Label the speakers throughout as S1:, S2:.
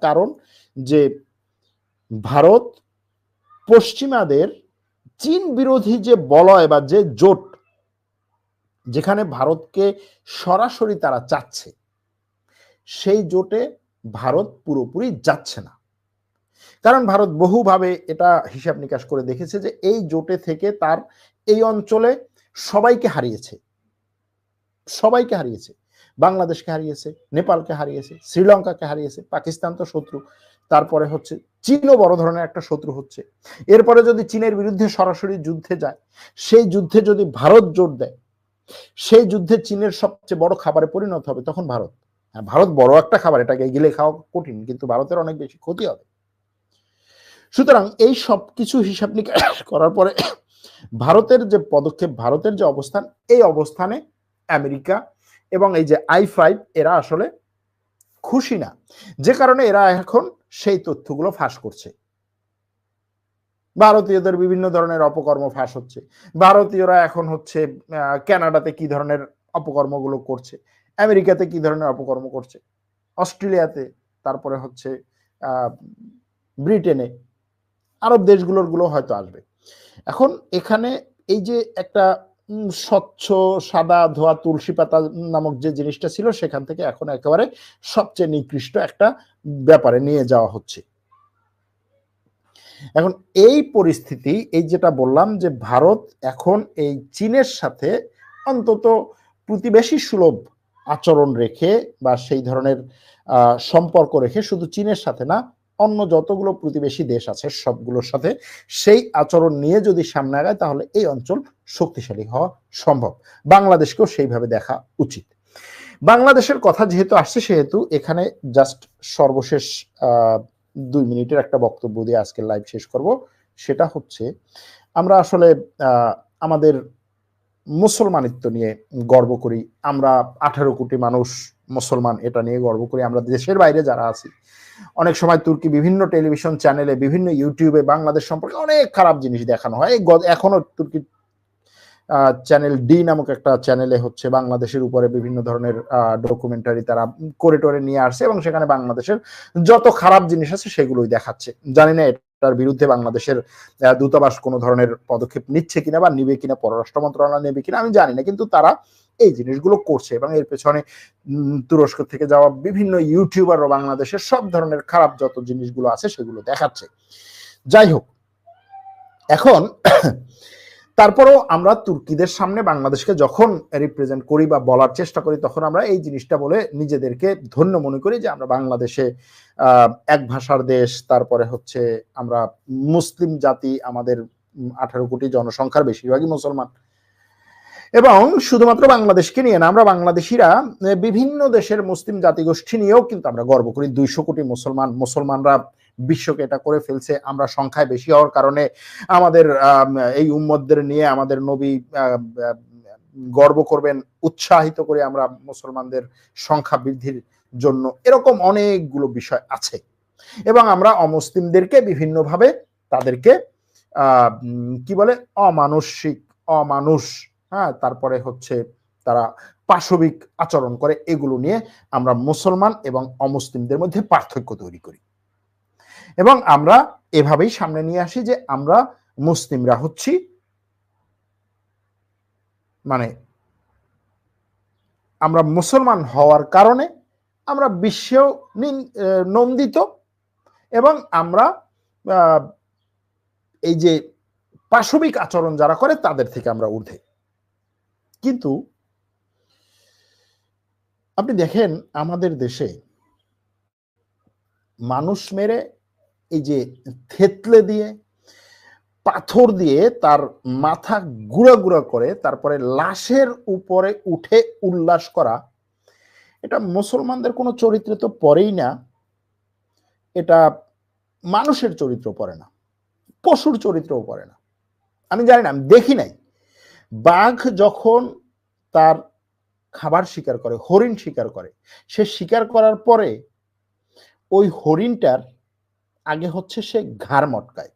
S1: কারণ যে ভারত পশ্চিমাদের চীন বিরোধী যে বলয় বা যে জোট, যেখানে ভারতকে সরাসরি তারা চাচ্ছে, সেই জোটে ভারত পুরোপুরি যাচ্ছে না। কারণ ভারত বহুভাবে এটা হিসাব নিকাশ করে দেখেছে যে এই জোটে থেকে তার এই অঞ্চলে সবাইকে হারিয়েছে। সবাইকে হারিয়েছে। বাংলাদেশকে হারিয়েছে, নেপালকে হারিয়েছে, শ্রীলঙ্কাকে হারিয়েছে, পাকিস্তান তো শত্রু। তারপরে হচ্ছে চীনও বড় ধরনের একটা শত্রু হচ্ছে। এরপরে যদি চীনের বিরুদ্ধে সরাসরি যুদ্ধে যায়, সেই যুদ্ধে যদি ভারত জোর দেয়, সেই যুদ্ধে চীনের সবচেয়ে বড় খাবারে পরিণত হবে তখন ভারত। হ্যাঁ ভারত বড় একটা খাবার, এটাকে গিলে খাওয়া কঠিন, কিন্তু ভারতের অনেক বেশি ক্ষতি হবে। সুতরাং এই সব কিছু হিসাব নিকাশ করার পরে ভারতের যে পদক্ষেপ, ভারতের যে অবস্থান, এই অবস্থানে আমেরিকা এবং এই যে আই ফাইভ এরা আসলে খুশি না। যে কারণে এরা এখন সেই তথ্যগুলো ফাঁস করছে। ভারতীয়দের বিভিন্ন ধরনের অপকর্ম ফাঁস হচ্ছে। ভারতীয়রা এখন হচ্ছে ক্যানাডাতে কি ধরনের অপকর্মগুলো করছে? আমেরিকাতে কি ধরনের অপকর্ম করছে? অস্ট্রেলিয়াতে, তারপরে হচ্ছে ব্রিটেনে, আরব দেশগুলোরগুলো হয়তো আসবে। এখন এখানে এই যে একটা স্বচ্ছ, সাদা ধোয়া, তুলসী পাতা নামক যে জিনিসটা ছিল, সেখান থেকে এখন একেবারে সবচেয়ে নিকৃষ্ট একটা ব্যাপারে নিয়ে যাওয়া হচ্ছে। এখন এই পরিস্থিতি, এই যেটা বললাম যে ভারত এখন এই চীনের সাথে অন্তত প্রতিবেশী সুলভ আচরণ রেখে বা সেই ধরনের সম্পর্ক রেখে শুধু চীনের সাথে না অন্য যতগুলো প্রতিবেশী দেশ আছে সবগুলোর সাথে সেই আচরণ নিয়ে যদি সামনে আগায়, তাহলে এই অঞ্চল শক্তিশালী হওয়া সম্ভব। বাংলাদেশকেও সেইভাবে দেখা উচিত। বাংলাদেশের কথা যেহেতু আসছে, সেহেতু এখানে জাস্ট সর্বশেষ দুই মিনিটের একটা বক্তব্য দিয়ে আজকের লাইভ শেষ করব। সেটা হচ্ছে, আমরা আসলে আমাদের মুসলমানিত্ব নিয়ে গর্ব করি। আমরা আঠারো কোটি মানুষ মুসলমান, এটা নিয়ে গর্ব করি। আমরা দেশের বাইরে যারা আছি, অনেক সময় তুর্কি বিভিন্ন টেলিভিশন চ্যানেলে, বিভিন্ন ইউটিউবে বাংলাদেশ সম্পর্কে অনেক খারাপ জিনিস দেখানো হয়। এখনও তুর্কি চ্যানেল ডি নামক একটা চ্যানেলে হচ্ছে বাংলাদেশের উপরে বিভিন্ন ধরনের ডকুমেন্টারি তারা করে টোরে নিয়ে আসছে এবং সেখানে বাংলাদেশের যত খারাপ জিনিস আছে সেগুলোই দেখাচ্ছে। জানি না এটার বিরুদ্ধে বাংলাদেশের দূতাবাস কোনো ধরনের পদক্ষেপ নিচ্ছে কিনা বা নিবে কিনা, পররাষ্ট্র মন্ত্রণালয় নেবে কিনা, আমি জানি না। কিন্তু তারা এই জিনিসগুলো করছে এবং এর পেছনে তুরস্ক থেকে যাওয়া বিভিন্ন ইউটিউবার ও বাংলাদেশের সব ধরনের খারাপ যত জিনিসগুলো আছে সেগুলো দেখাচ্ছে। যাই হোক, এখন তারপরেও আমরা তুর্কিদের সামনে বাংলাদেশকে যখন রিপ্রেজেন্ট করি বা বলার চেষ্টা করি, তখন আমরা এই জিনিসটা বলে নিজেদেরকে ধন্য মনে করি যে আমরা বাংলাদেশে এক ভাষার দেশ, তারপরে হচ্ছে আমরা মুসলিম জাতি, আমাদের আঠারো কোটি জনসংখ্যার বেশিরভাগই মুসলমান। এবং শুধুমাত্র বাংলাদেশকে নিয়ে না, আমরা বাংলাদেশিরা বিভিন্ন দেশের মুসলিম জাতিগোষ্ঠী নিয়েও কিন্তু আমরা গর্ব করি। দুইশো কোটি মুসলমান, মুসলমানরা বিশ্বকে এটা করে ফেলছে, আমরা সংখ্যায় বেশি হওয়ার কারণে আমাদের এই উম্মদদের নিয়ে আমাদের নবী গর্ব করবেন, উৎসাহিত করে আমরা মুসলমানদের সংখ্যা বৃদ্ধির জন্য এরকম অনেকগুলো বিষয় আছে। এবং আমরা অমুসলিমদেরকে বিভিন্নভাবে তাদেরকে কি বলে, অমানসিক, অমানুষ হ্যাঁ তারপরে হচ্ছে তারা পাশবিক আচরণ করে, এগুলো নিয়ে আমরা মুসলমান এবং অমুসলিমদের মধ্যে পার্থক্য তৈরি করি। এবং আমরা এভাবেই সামনে নিয়ে আসি যে আমরা মুসলিমরা হচ্ছি। মানে আমরা মুসলমান হওয়ার কারণে আমরা বিশ্বেও নন্দিত এবং আমরা এই যে পাশবিক আচরণ যারা করে তাদের থেকে আমরা ঊর্ধ্বে। কিন্তু আপনি দেখেন আমাদের দেশে মানুষ মেরে এই যে থেতলে দিয়ে, পাথর দিয়ে তার মাথা গুঁড়া গুঁড়া করে, তারপরে লাশের উপরে উঠে উল্লাস করা, এটা মুসলমানদের কোনো চরিত্রে তো পড়েই না। এটা মানুষের চরিত্র পড়ে না, পশুর চরিত্রও পড়ে না। আমি জানি না, আমি দেখি নাই। বাঘ যখন তার খাবার শিকার করে, হরিণ শিকার করে, সে শিকার করার পরে ওই হরিণটার আগে হচ্ছে সে ঘাড় মটকায়।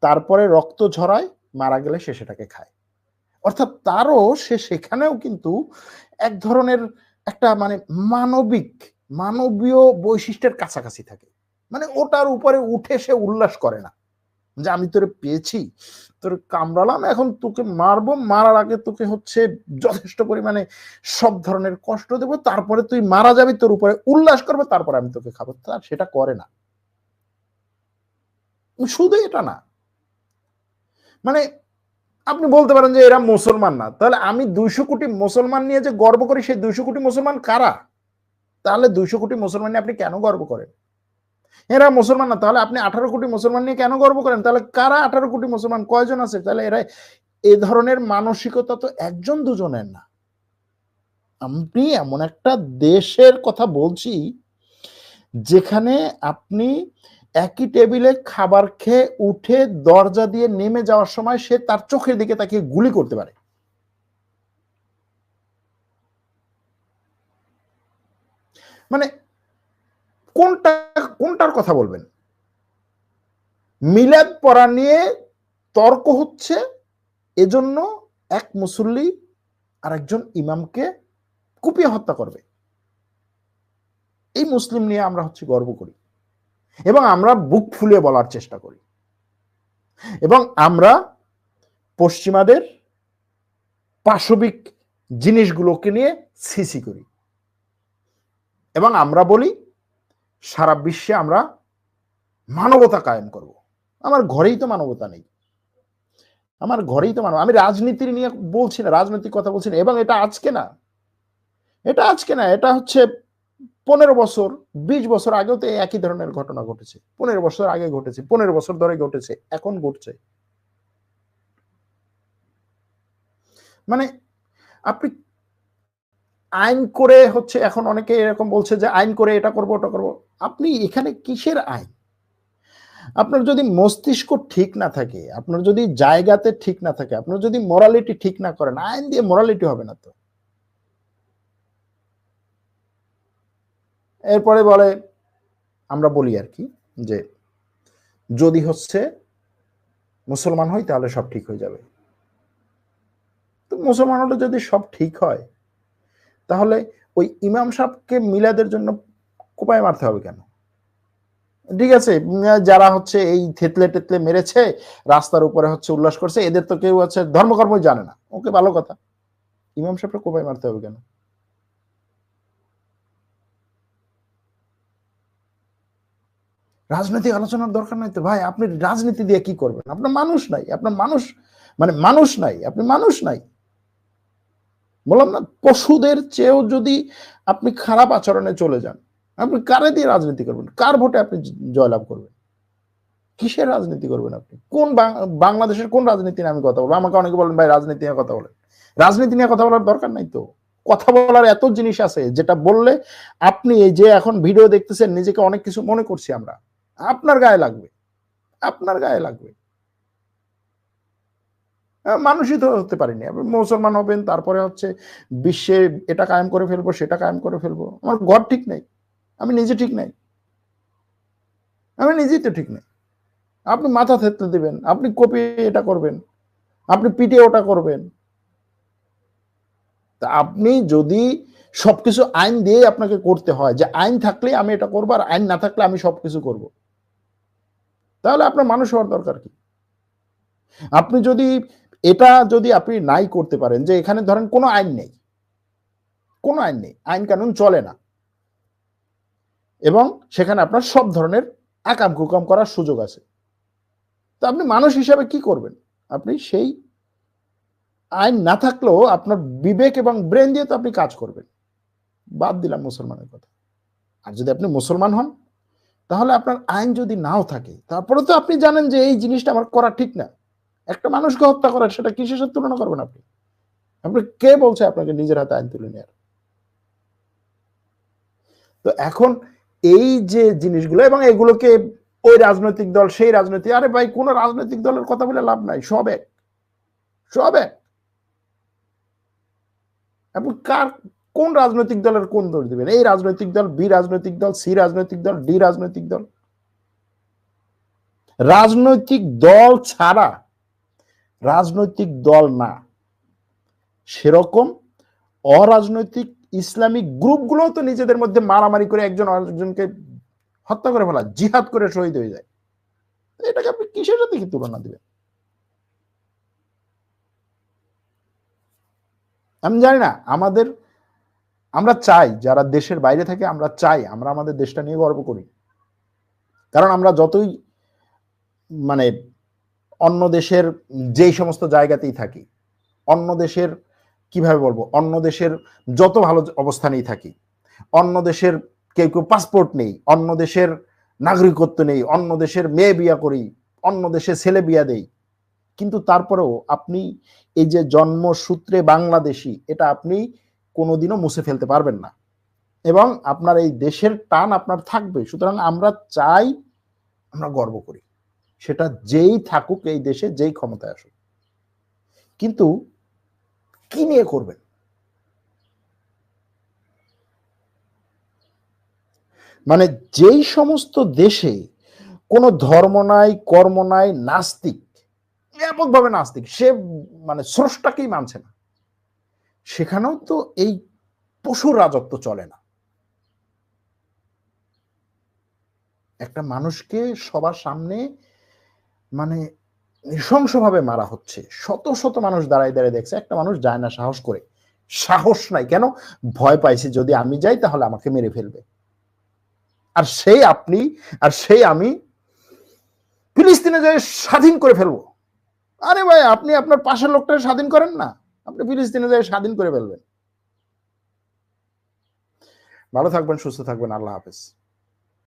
S1: তারপরে রক্ত ঝরায়, মারা গেলে সে সেটাকে খায়। অর্থাৎ তারও সে সেখানেও কিন্তু এক ধরনের একটা মানে মানবিক, মানবীয় বৈশিষ্ট্যের কাছাকাছি থাকে। মানে ওটার উপরে উঠে সে উল্লাস করে না। যে আমি তোরে পেয়েছি, তোর কামড়ালাম, এখন তোকে মারবো, মারার আগে তোকে হচ্ছে যথেষ্ট পরিমাণে সব ধরনের কষ্ট দেব, তারপরে তুই মারা যাবি, তোর উপরে উল্লাস করবে, তারপরে আমি তোকে খাব। তার সেটা করে না। শুধু এটা না। মানে আপনি বলতে পারেন যে এরা মুসলমান না। তাহলে আমি দুইশো কোটি মুসলমান নিয়ে যে গর্ব করি, সেই দুইশো কোটি মুসলমান কারা? তাহলে দুইশো কোটি মুসলমান নিয়ে আপনি কেন গর্ব করেন? এরা মুসলমান না, তাহলে আপনি আঠারো কোটি মুসলমান নিয়ে কেন গর্ব করেন? তাহলে কারা আঠারো কোটি মুসলমান? কয়জন আছে? তাহলে এরা এ ধরনের মানসিকতা তো একজন দুজনের না। আপনি এমন একটা দেশের কথা বলছি, যেখানে আপনি একই টেবিলে খাবার খেয়ে উঠে দরজা দিয়ে নেমে যাওয়ার সময় সে তার চোখের দিকে তাকে গুলি করতে পারে। মানে কোনটা, কোনটার কথা বলবেন? মিলাদ পড়া নিয়ে তর্ক হচ্ছে, এজন্য এক মুসল্লি আর একজন ইমামকে কুপিয়ে হত্যা করবে। এই মুসলিম নিয়ে আমরা হচ্ছে গর্ব করি। এবং আমরা বুক ফুলিয়ে বলার চেষ্টা করি। এবং আমরা পশ্চিমাদের পাশবিক জিনিসগুলোকে নিয়ে সিসি করি। এবং আমরা বলি, সারা বিশ্বে আমরা মানবতা কায়েম করব। আমার ঘরেই তো মানবতা নেই। আমার ঘরেই তো মানব, আমি রাজনীতির নিয়ে বলছি না, রাজনৈতিক কথা বলছি না, এবং এটা আজকে না। এটা আজকে না, এটা হচ্ছে পনেরো বছর, বিশ বছর আগেও তো একই ধরনের ঘটনা ঘটেছে। পনেরো বছর আগে ঘটেছে, পনেরো বছর ধরে ঘটেছে, এখন ঘটছে। মানে আপনি আইন করে হচ্ছে, এখন অনেকে এরকম বলছে যে আইন করে এটা করব, ওটা করব। আপনি এখানে কিসের আইন? আপনার যদি মস্তিষ্ক ঠিক না থাকে, আপনার যদি জায়গাতে ঠিক না থাকে, আপনার যদি মোরালিটি ঠিক না করেন, আইন দিয়ে মোরালিটি হবে না তো। এরপরে বলে, আমরা বলি আর কি যে, যদি হচ্ছে মুসলমান হয় তাহলে সব ঠিক হয়ে যাবে। তো মুসলমান হলে যদি সব ঠিক হয়, তাহলে ওই ইমাম সাহেবকে মিলাদের জন্য কোপায় মারতে হবে কেন? ঠিক আছে, যারা হচ্ছে এই থেতলে টেতলে মেরেছে, রাস্তার উপরে হচ্ছে উল্লাস করছে, এদের তো কেউ হচ্ছে ধর্মকর্ম জানে না। ওকে, ভালো কথা। ইমাম সাহেবকে কোপায় মারতে হবে কেন? রাজনৈতিক আলোচনার দরকার নাই তো। ভাই, আপনি রাজনীতি দিয়ে কি করবেন? আপনার মানুষ নাই, আপনার মানুষ মানে মানুষ নাই, আপনি মানুষ নাই। বললাম না, পশুদের চেয়েও যদি আপনি খারাপ আচরণে চলে যান, আপনি কারে দিয়ে রাজনীতি করবেন? কার ভোটে আপনি জয়লাভ করবেন? কিসের রাজনীতি করবেন আপনি? কোন বাংলাদেশের কোন রাজনীতি নিয়ে আমি কথা বলব? আমাকে অনেকে বলেন, ভাই, রাজনীতি নিয়ে কথা বলেন। রাজনীতি নিয়ে কথা বলার দরকার নাই তো। কথা বলার এত জিনিস আছে, যেটা বললে আপনি এই যে এখন ভিডিও দেখতেছেন, নিজেকে অনেক কিছু মনে করছি আমরা। আপনার গায়ে লাগবে। আপনার গায়ে লাগবে। মানুষই তো হতে পারিনি। মুসলমান হবেন, তারপরে হচ্ছে বিশ্বে এটা কায়েম করে ফেলব, সেটা কায়েম করে ফেলব। আমার ঘর ঠিক নেই। আমি নিজে ঠিক নাই। আমি নিজেই তো ঠিক নেই। আপনি মাথা থেততে দিবেন, আপনি কপি এটা করবেন, আপনি পিটে ওটা করবেন। তা আপনি যদি সবকিছু আইন দিয়ে আপনাকে করতে হয়, যে আইন থাকলে আমি এটা করব আর আইন না থাকলে আমি সবকিছু করব। তাহলে আপনার মানুষ হওয়ার দরকার কি? আপনি যদি, এটা যদি আপনি নাই করতে পারেন, যে এখানে ধরেন কোনো আইন নেই, কোনো আইন নেই, আইন কানুন চলে না, এবং সেখানে আপনার সব ধরনের আকাম কুকাম করার সুযোগ আছে, তো আপনি মানুষ হিসাবে কি করবেন? আপনি সেই আইন না থাকলেও আপনার বিবেক এবং ব্রেন দিয়ে তো আপনি কাজ করবেন। বাদ দিলাম মুসলমানের কথা। আর যদি আপনি মুসলমান হন তাহলে আপনার আইন যদি নাও থাকে তারপরে তো আপনি জানেন যে এই জিনিসটা আমার করা ঠিক না। একটা মানুষকে হত্যা করার সেটা কিসের সাথে তুলনা করবেন আপনি? আপনি কে বলছে আপনাকে নিজের হাতে আইন তুলে নেওয়ার তো এখন এই যে জিনিসগুলো, এবং এগুলোকে ওই রাজনৈতিক দল, সেই রাজনৈতিক আরে ভাই, কোন রাজনৈতিক দলের কথা বলে লাভ নাই, সব এক। সব এক। এবং কার কোন রাজনৈতিক দলের কোন দোষ দিবেন? এই রাজনৈতিক দল বি রাজনৈতিক দল সি রাজনৈতিক দল ডি রাজনৈতিক দল? রাজনৈতিক দল ছাড়া রাজনৈতিক দল না। সেরকম অরাজনৈতিক ইসলামিক গ্রুপগুলো তো নিজেদের মধ্যে মারামারি করে একজন আরেকজনকে হত্যা করে ফেলা, জিহাদ করে শহীদ হয়ে যায়। এটাকে আপনি কিসের সাথে কি তুলনা দিবেন? আমি জানি না, আমাদের আমরা চাই, যারা দেশের বাইরে থাকে, আমরা চাই, আমরা আমাদের দেশটা নিয়ে গর্ব করি। কারণ আমরা যতই মানে অন্য দেশের যেই সমস্ত জায়গাতেই থাকি, অন্য দেশের, কীভাবে বলব, অন্য দেশের যত ভালো অবস্থানেই থাকি, অন্য দেশের কেউ কেউ পাসপোর্ট নেই, অন্য দেশের নাগরিকত্ব নেই, অন্য দেশের মেয়ে বিয়া করি, অন্য দেশে ছেলে বিয়া দেই, কিন্তু তারপরেও আপনি এই যে জন্মসূত্রে বাংলাদেশি, এটা আপনি কোনোদিনও মুছে ফেলতে পারবেন না। এবং আপনার এই দেশের টান আপনার থাকবে। সুতরাং আমরা চাই, আমরা গর্ব করি। সেটা যেই থাকুক এই দেশে, যেই ক্ষমতায় আসুক। কিন্তু কি নিয়ে করবেন? মানে যেই সমস্ত দেশে কোনো ধর্ম নাই, কর্ম নাই, নাস্তিক ব্যাপকভাবে নাস্তিক, সে মানে স্রষ্টাকেই মানছে না। সেখানেও তো এই পশুর রাজত্ব চলে না। একটা মানুষকে সবার সামনে মানে নৃশংসভাবে মারা হচ্ছে। শত শত মানুষ দাঁড়ায় দাঁড়িয়ে দেখছে, একটা মানুষ যায় না সাহস করে। সাহস নাই। কেন? ভয় পাইছে, যদি আমি যাই তাহলে আমাকে মেরে ফেলবে। আর সেই আপনি, আর সেই আমি ফিলিস্তিনে যাই, স্বাধীন করে ফেলব। আরে ভাই, আপনি আপনার পাশের লোকটা স্বাধীন করেন না। আপনি ফিলিস্তিনিদের স্বাধীন করে ফেলবেন। ভালো থাকবেন সুস্থ থাকবেন আল্লাহ হাফেজ।